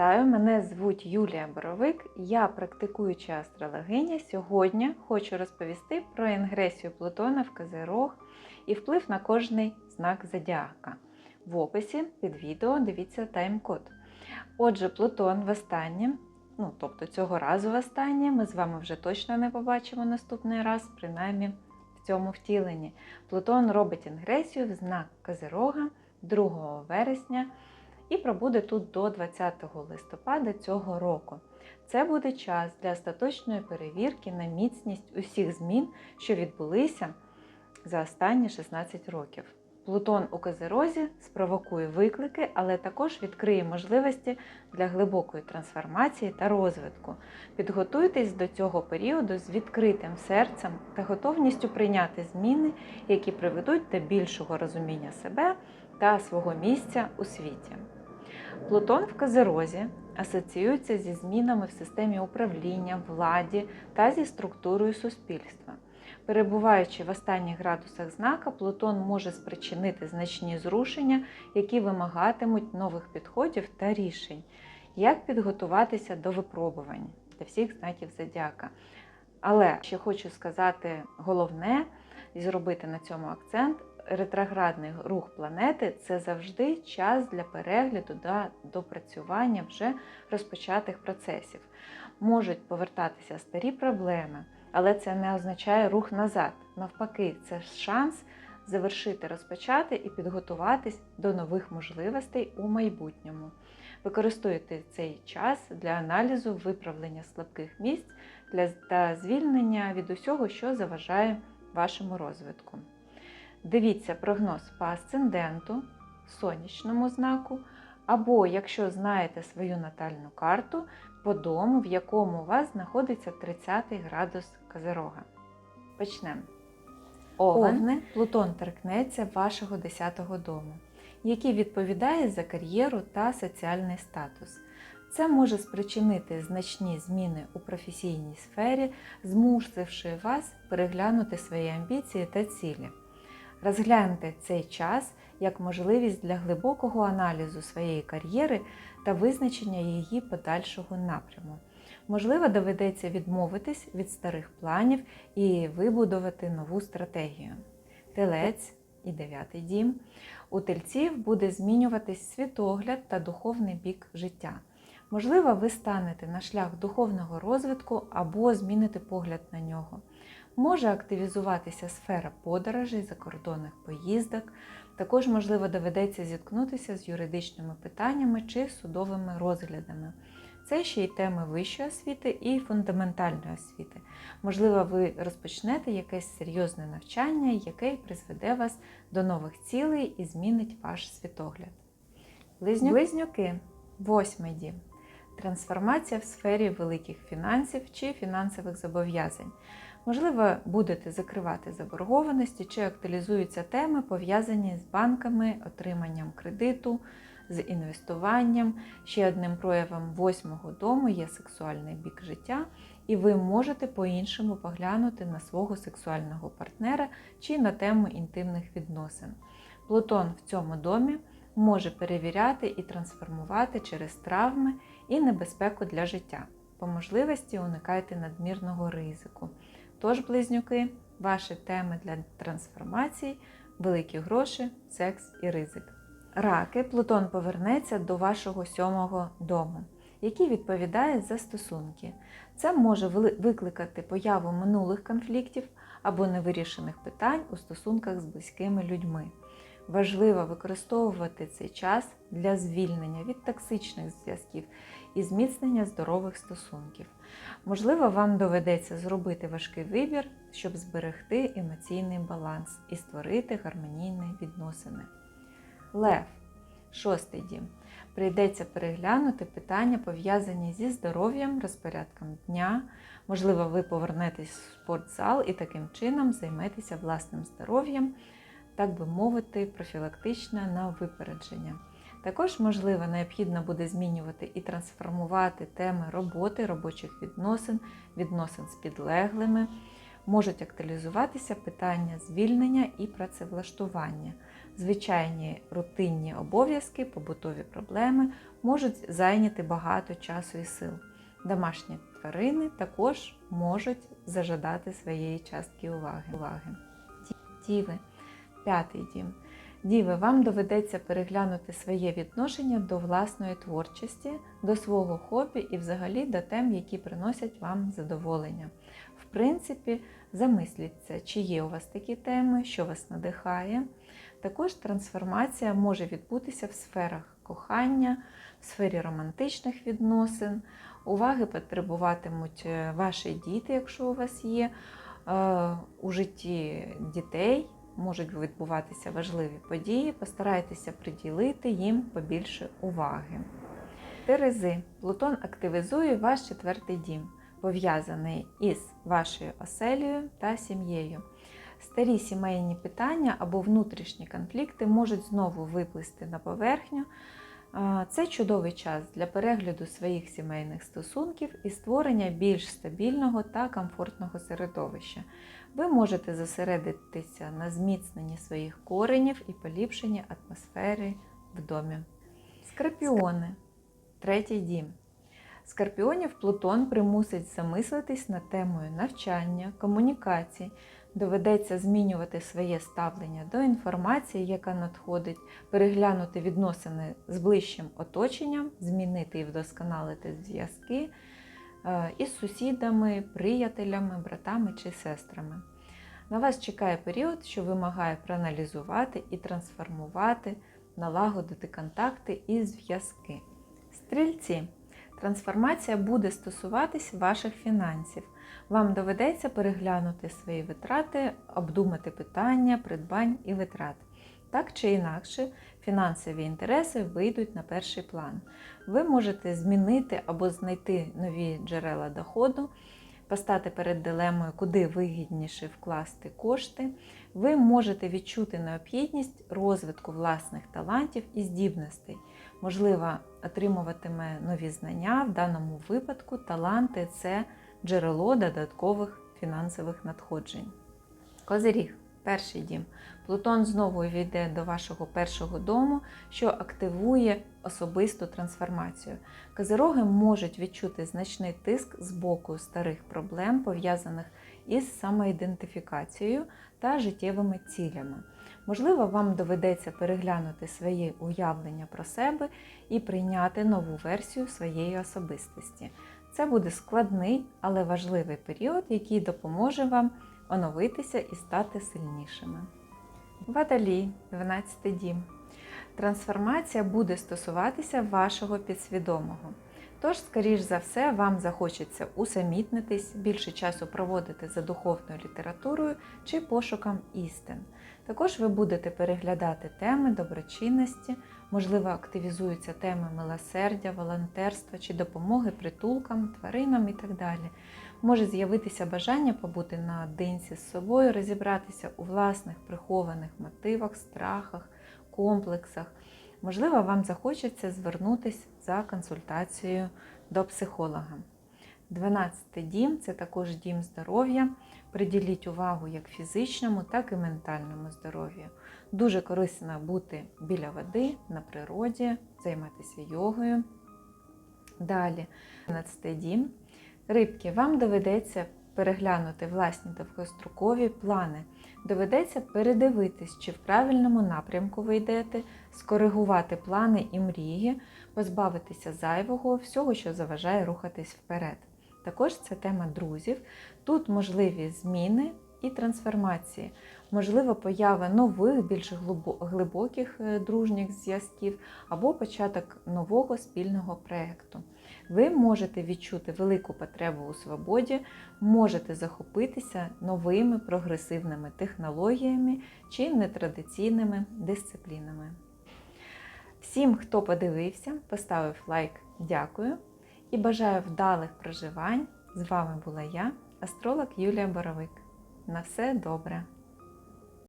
Вітаю, мене звуть Юлія Боровик, я практикуюча астрологиня. Сьогодні хочу розповісти про інгресію Плутона в Козирог і вплив на кожний знак зодіака. В описі під відео дивіться тайм-код. Отже, Плутон в останнє, ну тобто цього разу в останнє, ми з вами вже точно не побачимо наступний раз, принаймні в цьому втіленні. Плутон робить інгресію в знак Козирога 2 вересня і пробуде тут до 20 листопада цього року. Це буде час для остаточної перевірки на міцність усіх змін, що відбулися за останні 16 років. Плутон у Козерозі спровокує виклики, але також відкриє можливості для глибокої трансформації та розвитку. Підготуйтесь до цього періоду з відкритим серцем та готовністю прийняти зміни, які приведуть до більшого розуміння себе та свого місця у світі. Плутон в Козерозі асоціюється зі змінами в системі управління, владі та зі структурою суспільства. Перебуваючи в останніх градусах знака, Плутон може спричинити значні зрушення, які вимагатимуть нових підходів та рішень, як підготуватися до випробувань для всіх знаків зодіака. Але ще хочу сказати головне і зробити на цьому акцент. Ретроградний рух планети це завжди час для перегляду та допрацювання вже розпочатих процесів. Можуть повертатися старі проблеми, але це не означає рух назад. Навпаки, це шанс завершити, розпочати і підготуватись до нових можливостей у майбутньому. Використовуйте цей час для аналізу виправлення слабких місць та звільнення від усього, що заважає вашому розвитку. Дивіться прогноз по асценденту, сонячному знаку, або, якщо знаєте свою натальну карту, по дому, в якому у вас знаходиться 30 градус Козерога. Почнемо. Овни, Плутон торкнеться вашого 10-го дому, який відповідає за кар'єру та соціальний статус. Це може спричинити значні зміни у професійній сфері, змусивши вас переглянути свої амбіції та цілі. Розгляньте цей час як можливість для глибокого аналізу своєї кар'єри та визначення її подальшого напряму. Можливо, доведеться відмовитись від старих планів і вибудувати нову стратегію. Телець і дев'ятий дім. У тельців буде змінюватись світогляд та духовний бік життя. Можливо, ви станете на шлях духовного розвитку або зміните погляд на нього. Може активізуватися сфера подорожей, закордонних поїздок. Також, можливо, доведеться зіткнутися з юридичними питаннями чи судовими розглядами. Це ще й теми вищої освіти і фундаментальної освіти. Можливо, ви розпочнете якесь серйозне навчання, яке призведе вас до нових цілей і змінить ваш світогляд. Близнюки. Близнюки. Восьмий дім. Трансформація в сфері великих фінансів чи фінансових зобов'язань. Можливо, будете закривати заборгованості чи актуалізуються теми, пов'язані з банками, отриманням кредиту, з інвестуванням. Ще одним проявом восьмого дому є сексуальний бік життя, і ви можете по-іншому поглянути на свого сексуального партнера чи на тему інтимних відносин. Плутон в цьому домі може перевіряти і трансформувати через травми і небезпеку для життя. По можливості уникайте надмірного ризику. Тож, близнюки, ваші теми для трансформації, великі гроші, секс і ризик. Раки, Плутон повернеться до вашого сьомого дому, який відповідає за стосунки. Це може викликати появу минулих конфліктів або невирішених питань у стосунках з близькими людьми. Важливо використовувати цей час для звільнення від токсичних зв'язків і зміцнення здорових стосунків. Можливо, вам доведеться зробити важкий вибір, щоб зберегти емоційний баланс і створити гармонійні відносини. Лев, шостий дім. Прийдеться переглянути питання, пов'язані зі здоров'ям, розпорядком дня. Можливо, ви повернетесь в спортзал і таким чином займетеся власним здоров'ям, так би мовити, профілактично на випередження. Також, можливо, необхідно буде змінювати і трансформувати теми роботи, робочих відносин, відносин з підлеглими. Можуть актуалізуватися питання звільнення і працевлаштування. звичайні рутинні обов'язки, побутові проблеми можуть зайняти багато часу і сил. Домашні тварини також можуть зажадати своєї частки уваги. Діви, п'ятий дім. Діви, вам доведеться переглянути своє відношення до власної творчості, до свого хобі і взагалі до тем, які приносять вам задоволення. В принципі, замисліться, чи є у вас такі теми, що вас надихає. Також трансформація може відбутися в сферах кохання, в сфері романтичних відносин. Уваги потребуватимуть е, ваші діти, якщо у вас є. Е, У житті дітей можуть відбуватися важливі події. Постарайтеся приділити їм побільше уваги. Терези. Плутон активізує ваш четвертий дім, пов'язаний із вашою оселею та сім'єю. Старі сімейні питання або внутрішні конфлікти можуть знову виплисти на поверхню. Це чудовий час для перегляду своїх сімейних стосунків і створення більш стабільного та комфортного середовища. Ви можете зосередитися на зміцненні своїх коренів і поліпшенні атмосфери в домі. Скорпіони. Третій дім. Скорпіонів Плутон примусить замислитись над темою навчання, комунікацій, доведеться змінювати своє ставлення до інформації, яка надходить, переглянути відносини з ближчим оточенням, змінити і вдосконалити зв'язки е, із сусідами, приятелями, братами чи сестрами. На вас чекає період, що вимагає проаналізувати і трансформувати, налагодити контакти і зв'язки. Стрільці. Трансформація буде стосуватись ваших фінансів. Вам доведеться переглянути свої витрати, обдумати питання, придбань і витрат. Так чи інакше, фінансові інтереси вийдуть на перший план. Ви можете змінити або знайти нові джерела доходу, постати перед дилемою, куди вигідніше вкласти кошти. Ви можете відчути необхідність розвитку власних талантів і здібностей. Можливо, отримуватиме нові знання. В даному випадку таланти це джерело додаткових фінансових надходжень. Козиріг, перший дім. Плутон знову йде до вашого першого дому, що активує особисту трансформацію. Козироги можуть відчути значний тиск з боку старих проблем, пов'язаних із самоідентифікацією та життєвими цілями. Можливо, вам доведеться переглянути свої уявлення про себе і прийняти нову версію своєї особистості. Це буде складний, але важливий період, який допоможе вам оновитися і стати сильнішими. Водолій, 12 дім. Трансформація буде стосуватися вашого підсвідомого. Тож, скоріш за все, вам захочеться усамітнитись, більше часу проводити за духовною літературою чи пошуком істин. Також ви будете переглядати теми доброчинності, можливо, активізуються теми милосердя, волонтерства чи допомоги притулкам, тваринам і так далі. Може з'явитися бажання побути наодинці з собою, розібратися у власних прихованих мотивах, страхах, комплексах. Можливо, вам захочеться звернутися за консультацією до психолога. 12 дім це також дім здоров'я. Приділіть увагу як фізичному, так і ментальному здоров'ю. Дуже корисно бути біля води, на природі, займатися йогою. Далі, 12 дім. Рибки, вам доведеться переглянути власні довгострокові плани. Доведеться передивитись, чи в правильному напрямку ви йдете, скоригувати плани і мрії, позбавитися зайвого, всього, що заважає рухатись вперед. Також це тема друзів. Тут можливі зміни і трансформації, можлива поява нових, більш глибоких е, дружніх зв'язків або початок нового спільного проєкту. Ви можете відчути велику потребу у свободі, можете захопитися новими прогресивними технологіями чи нетрадиційними дисциплінами. Всім, хто подивився, поставив лайк, дякую і бажаю вдалих проживань. З вами була я, астролог Юлія Боровик. На все добре!